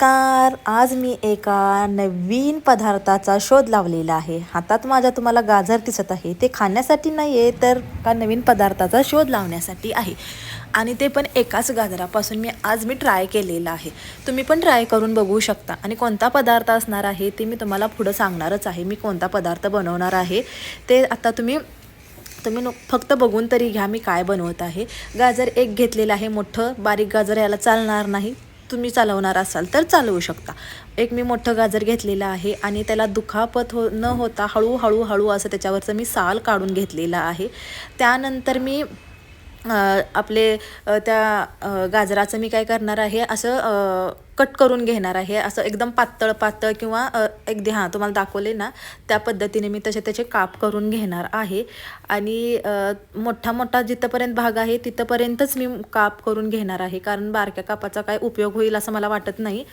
नमस्कार. आज मी एका नवीन पदार्थाचा शोध लावलेला आहे. हातात माझ्या तुम्हाला गाजर दिसत आहे. ते खाण्यासाठी नाही आहे तर का नवीन पदार्थाचा शोध लावण्यासाठी आहे. आणि ते पण एकाच गाजरापासून मी आज मी ट्राय केलेलं आहे. तुम्ही पण ट्राय करून बघू शकता. आणि कोणता पदार्थ असणार आहे ते मी तुम्हाला पुढं सांगणारच आहे. मी कोणता पदार्थ बनवणार आहे ते आता तुम्ही तुम्ही नु फक्त बघून तरी घ्या मी काय बनवत आहे. गाजर एक घेतलेलं आहे मोठं. बारीक गाजर याला चालणार नाही. तुम्ही चालवणार असाल तर चालवू शकता. एक मी मोठं गाजर घेतलेलं आहे आणि त्याला दुखापत हो न होता हळूहळू हळू असं त्याच्यावरचं मी साल काढून घेतलेलं आहे. त्यानंतर मी आपले त्या गाजराचं मी काय करणार आहे असं कट करून घेणार आहे. असं एकदम पातळ पातळ किंवा अगदी हां तुम्हाला दाखवले ना त्या पद्धतीने मी तसे त्याचे काप करून घेणार आहे. आणि मोठा मोठा जिथंपर्यंत भाग आहे तिथंपर्यंतच मी काप करून घेणार आहे. कारण बारक्या कापाचा काय उपयोग होईल असं मला वाटत नाही.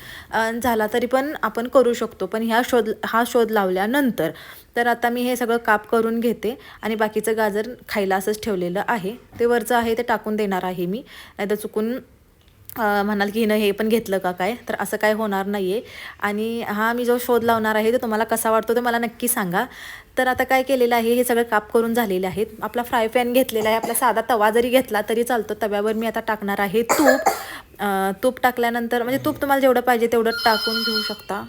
झाला तरी पण आपण करू शकतो. पण ह्या शोध हा शोध लावल्यानंतर तर आता मी हे सगळं काप करून घेते आणि बाकीचं गाजर खायला असंच ठेवलेलं आहे. ते वरचं आहे ते टाकून देणार आहे मी. नाही तर चुकून म्हणाल की हिनं हे पण घेतलं का काय? तर असं काय होणार नाही आहे आणि हा मी जो शोध लावणार आहे तो तुम्हाला कसा वाटतो ते मला नक्की सांगा. तर आता काय केलेलं आहे हे सगळं काप करून झालेले आहेत. आपला फ्राय पॅन घेतलेला आहे. आपला साधा तवा जरी घेतला तरी चालतो. तव्यावर मी आता टाकणार आहे तूप. तूप टाकल्यानंतर म्हणजे तूप तुम्हाला जेवढं पाहिजे तेवढं टाकून घेऊ शकता.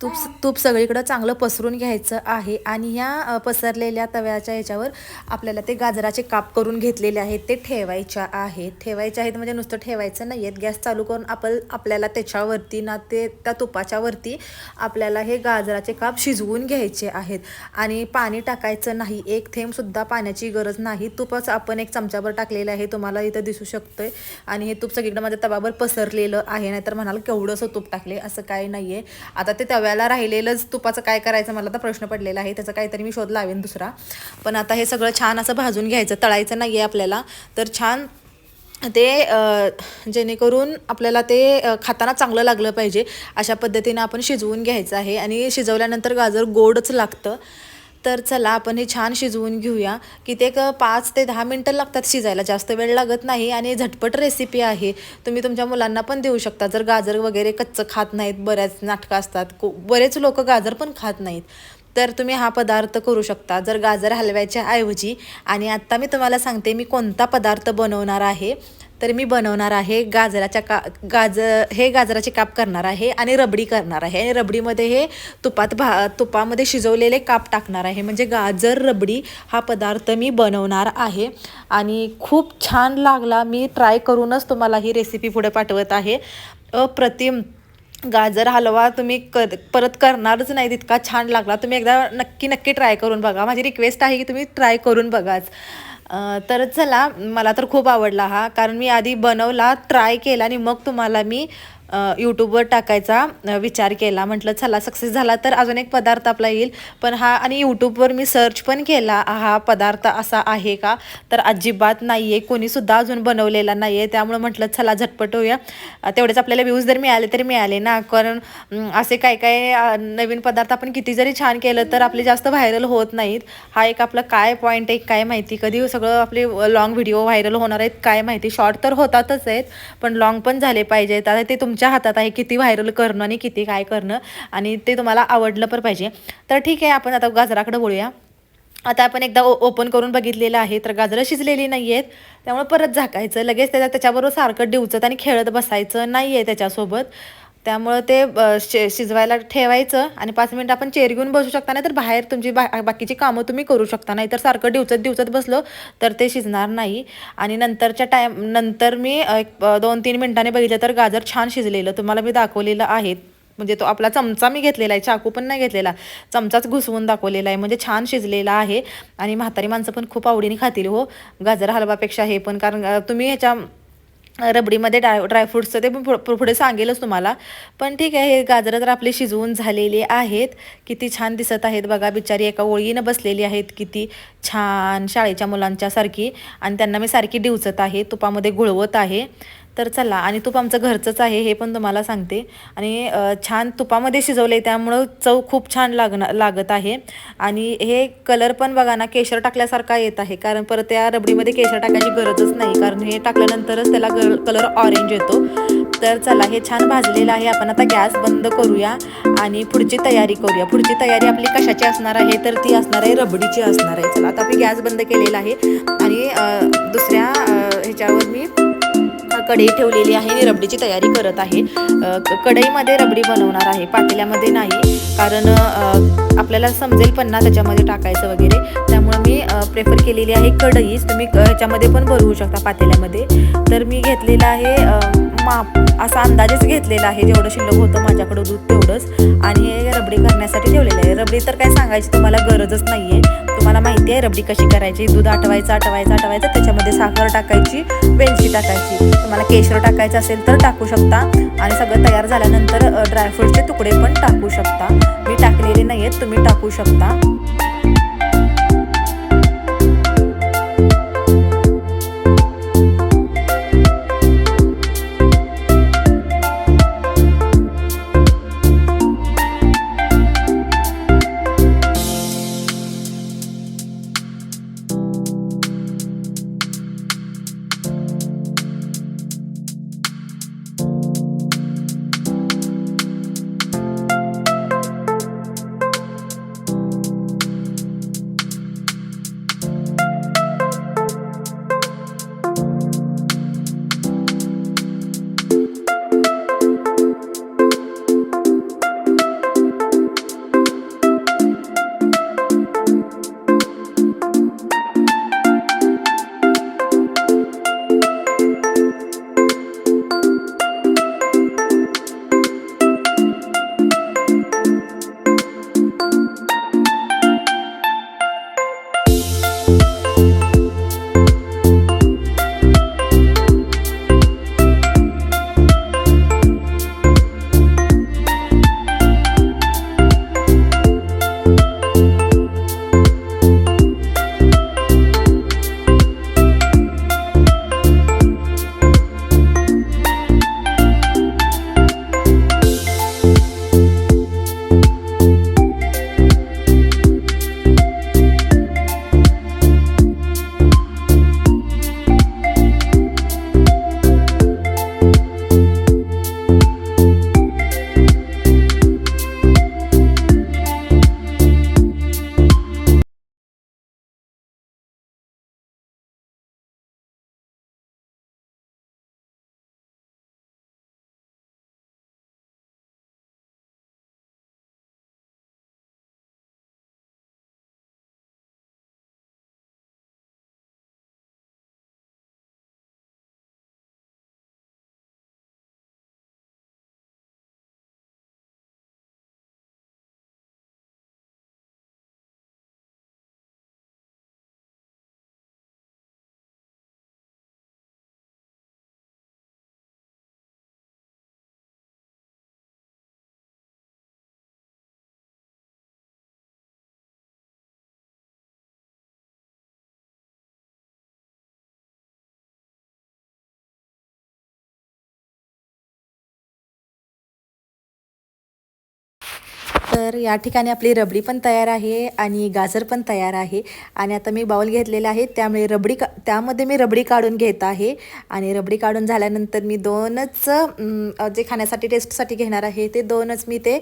तूप तूप सगळीकडं चांगलं पसरून घ्यायचं आहे आणि ह्या पसरलेल्या तव्याच्या ह्याच्यावर आपल्याला ते गाजराचे काप करून घेतलेले आहेत ते ठेवायच्या आहेत. ठेवायच्या आहेत म्हणजे नुसतं ठेवायचं नाही आहेत गॅस चालू करून आपण आपल्याला त्याच्यावरती ना ते त्या तुपाच्या वरती आपल्याला हे गाजराचे काप शिजवून घ्यायचे आहेत. आणि पाणी टाकायचं नाही. एक थेंबसुद्धा पाण्याची गरज नाही. तूपच आपण एक चमच्यावर टाकलेलं आहे. तुम्हाला इथं दिसू शकतंय. आणि हे तूप सगळीकडं माझ्या तवावर पसरलेलं आहे. नाहीतर म्हणाल केवढंसं तूप टाकले? असं काही नाही आहे आता ते तव्याला राहिलेलंच तुपाचं काय करायचं मला तर प्रश्न पडलेला आहे. त्याचा काहीतरी मी शोध लावेन दुसरा. पण आता हे सगळं छान असं भाजून घ्यायचं. तळायचं नाही आहे आपल्याला. तर छान ते जेणेकरून आपल्याला ते खाताना चांगलं लागलं पाहिजे. अशा पद्धतीनं आपण शिजवून घ्यायचं आहे. आणि शिजवल्यानंतर गाजर गोडच लागतं. तर चला आपण हे छान शिजवून घेऊया. की ते एक पाच ते दहा मिनटं लागतात शिजायला. जास्त वेळ लागत नाही आणि झटपट रेसिपी आहे. तुम्ही तुमच्या मुलांना पण देऊ शकता. जर गाजर वगैरे कच्चं खात नाहीत बऱ्याच नाटकं असतात. को बरेच लोक गाजर पण खात नाहीत. तर तुम्ही हा पदार्थ करू शकता. जर गाजर हलव्याच्या ऐवजी आणि आत्ता मी तुम्हाला सांगते मी कोणता पदार्थ बनवणार आहे तर मी बनवणार आहे गाजराच्या का गाजर हे गाजराचे काप करणार आहे आणि रबडी करणार आहे. आणि रबडीमध्ये हे तुपात भा तुपामध्ये शिजवलेले काप टाकणार आहे. म्हणजे गाजर रबडी हा पदार्थ मी बनवणार आहे. आणि खूप छान लागला. मी ट्राय करूनच तुम्हाला ही रेसिपी पुढे पाठवत आहे. अप्रतिम. गाजर हलवा तुम्ही क परत करणारच नाही तितका छान लागला. तुम्ही एकदा नक्की नक्की ट्राय करून बघा. माझी रिक्वेस्ट आहे की तुम्ही ट्राय करून बघाच. तर चला मला तर खूप आवडला हा. कारण मी आधी बनवला ट्राय केला आणि मग तुम्हाला मी यूट्यूबवर टाकायचा विचार केला. म्हटलं चला सक्सेस झाला तर अजून एक पदार्थ आपला येईल. पण हा आणि यूट्यूबवर मी सर्च पण केला हा पदार्थ असा आहे का? तर अजिबात नाही आहे कोणीसुद्धा अजून बनवलेला नाही आहे त्यामुळं म्हटलं चला झटपट होऊया. तेवढेच आपल्याला व्ह्यूज जर मिळाले तरी मिळाले ना. कारण असे काय काय नवीन पदार्थ आपण किती जरी छान केलं तर आपले जास्त व्हायरल होत नाहीत. हा एक आपला काय पॉईंट आहे काय माहिती? कधी सगळं आपले लॉंग व्हिडिओ व्हायरल होणार आहेत काय माहिती? शॉर्ट तर होतातच आहेत पण लॉंग पण झाले पाहिजेत. आता ते तुम तुमच्या हातात आहे किती व्हायरल करणं आणि किती काय करणं आणि ते तुम्हाला आवडलं पण पाहिजे. तर ठीक आहे आपण आता गाजराकडे बोलूया आता आपण एकदा ओ ओपन करून बघितलेलं आहे तर गाजरं शिजलेली नाही आहेत त्यामुळे परत झाकायचं. लगेच त्याच्या त्याच्याबरोबर सारखं डिवचत आणि खेळत बसायचं नाही आहे त्याच्यासोबत. त्यामुळं ते अ, शि शिजवायला ठेवायचं आणि पाच मिनटं आपण चेअर घेऊन बसू शकता नाही तर बाहेर तुमची बा बाकीची कामं तुम्ही करू शकता नाही तर सारखं दिवचत दिवचत बसलो तर ते शिजणार नाही. आणि नंतरच्या टाईम नंतर मी एक दोन तीन मिनिटांनी बघितलं तर गाजर छान शिजलेलं तुम्हाला मी दाखवलेलं आहे. म्हणजे तो आपला चमचा मी घेतलेला आहे चाकू पण नाही घेतलेला चमचाच घुसवून दाखवलेला आहे म्हणजे छान शिजलेला आहे. आणि म्हातारी माणसं पण खूप आवडीने खातील हो गाजर हलवापेक्षा हे पण कारण तुम्ही ह्याच्या रबडीमध्ये ड्राय ड्रायफ्रूट्सचं ते पण पुढे सांगेलच तुम्हाला. पण ठीक आहे हे गाजरं तर आपले शिजवून झालेले आहेत. किती छान दिसत आहेत बघा बिचारी एका ओळीनं बसलेली आहेत किती छान शाळेच्या मुलांच्या सारखी आणि त्यांना मी सारखी डिवचत आहे तुपामध्ये घुळवत आहे. तर चला आणि तूप आमचं घरचंच आहे हे पण तुम्हाला सांगते. आणि छान तुपामध्ये शिजवले त्यामुळं चव खूप छान लागणार लागत आहे. आणि हे कलर पण बघा ना केशर टाकल्यासारखा येत आहे. कारण परत त्या रबडीमध्ये केशर टाकायची गरजच नाही. कारण हे टाकल्यानंतरच त्याला कलर ऑरेंज येतो. तर चला हे छान भाजलेलं आहे. आपण आता गॅस बंद करूया आणि पुढची तयारी करूया. पुढची तयारी आपली कशाची असणार आहे? तर ती असणार आहे रबडीची असणार आहे. चला आता आपली गॅस बंद केलेला आहे. आणि दुसऱ्या ह्याच्यावर मी कढई ठेवलेली आहे आणि रबडीची तयारी करत आहे. कढईमध्ये रबडी बनवणार आहे पातेल्यामध्ये नाही कारण आपल्याला समजेल पण ना त्याच्यामध्ये टाकायचं वगैरे. त्यामुळे मी प्रेफर केलेली आहे कढईच तुम्ही क- ह्याच्यामध्ये पण भरवू शकता पातेल्यामध्ये. तर मी घेतलेलं आहे माप असा अंदाजेच घेतलेला आहे. जेवढं शिल्लक होतं माझ्याकडं दूध तेवढंच. आणि हे रबडी करण्यासाठी ठेवलेलं आहे. रबडी तर काय सांगायची तुम्हाला गरजच नाही आहे तुम्हाला माहिती आहे रबडी कशी करायची? दूध आटवायचं आटवायचं आटवायचं. त्याच्यामध्ये साखर टाकायची वेलची टाकायची. तुम्हाला केशर टाकायचं असेल तर टाकू शकता. आणि सगळं तयार झाल्यानंतर ड्रायफ्रूटचे तुकडे पण टाकू शकता. मी टाकलेले नाही आहेत तुम्ही टाकू शकता. तर या ठिकाणी आपली रबडी पण तयार आहे आणि गाजर पण तयार आहे. आणि आता मी बाऊल घेतलेला आहे. त्यामुळे रबडी का त्यामध्ये मी रबडी काढून घेत आहे. आणि रबडी काढून झाल्यानंतर मी दोनच जे खाण्यासाठी टेस्टसाठी घेणार आहे ते दोनच मी ते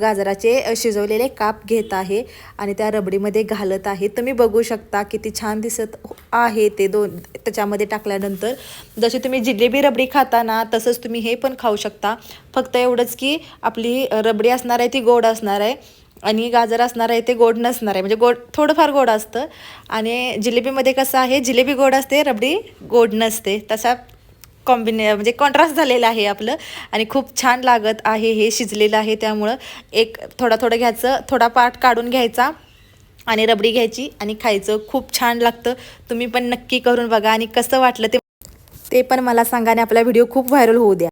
गाजराचे शिजवलेले काप घेत आहे. आणि त्या रबडीमध्ये घालत आहे. तुम्ही बघू शकता किती छान दिसत आहे ते दोन त्याच्यामध्ये टाकल्यानंतर. जशी तुम्ही जिलेबी रबडी खाता ना तसंच तुम्ही हे पण खाऊ शकता. फक्त एवढंच की आपली रबडी असणार आहे ती गोड असणार आहे. आणि गाजर असणार आहे ते गोड नसणार आहे. म्हणजे गोड थोडंफार गोड असतं. आणि जिलेबीमध्ये कसं आहे जिलेबी गोड असते रबडी गोड नसते. तसा कॉम्बिने म्हणजे कॉन्ट्रास्ट झालेलं आहे आपलं. आणि खूप छान लागत आहे हे शिजलेलं आहे. त्यामुळं एक थोडा थोडं घ्यायचं थोडा पाट काढून घ्यायचा आणि रबडी घ्यायची आणि खायचं. खूप छान लागतं. तुम्ही पण नक्की करून बघा. आणि कसं वाटलं ते ते पण मला सांगा आणि आपला व्हिडिओ खूप व्हायरल होऊ द्या.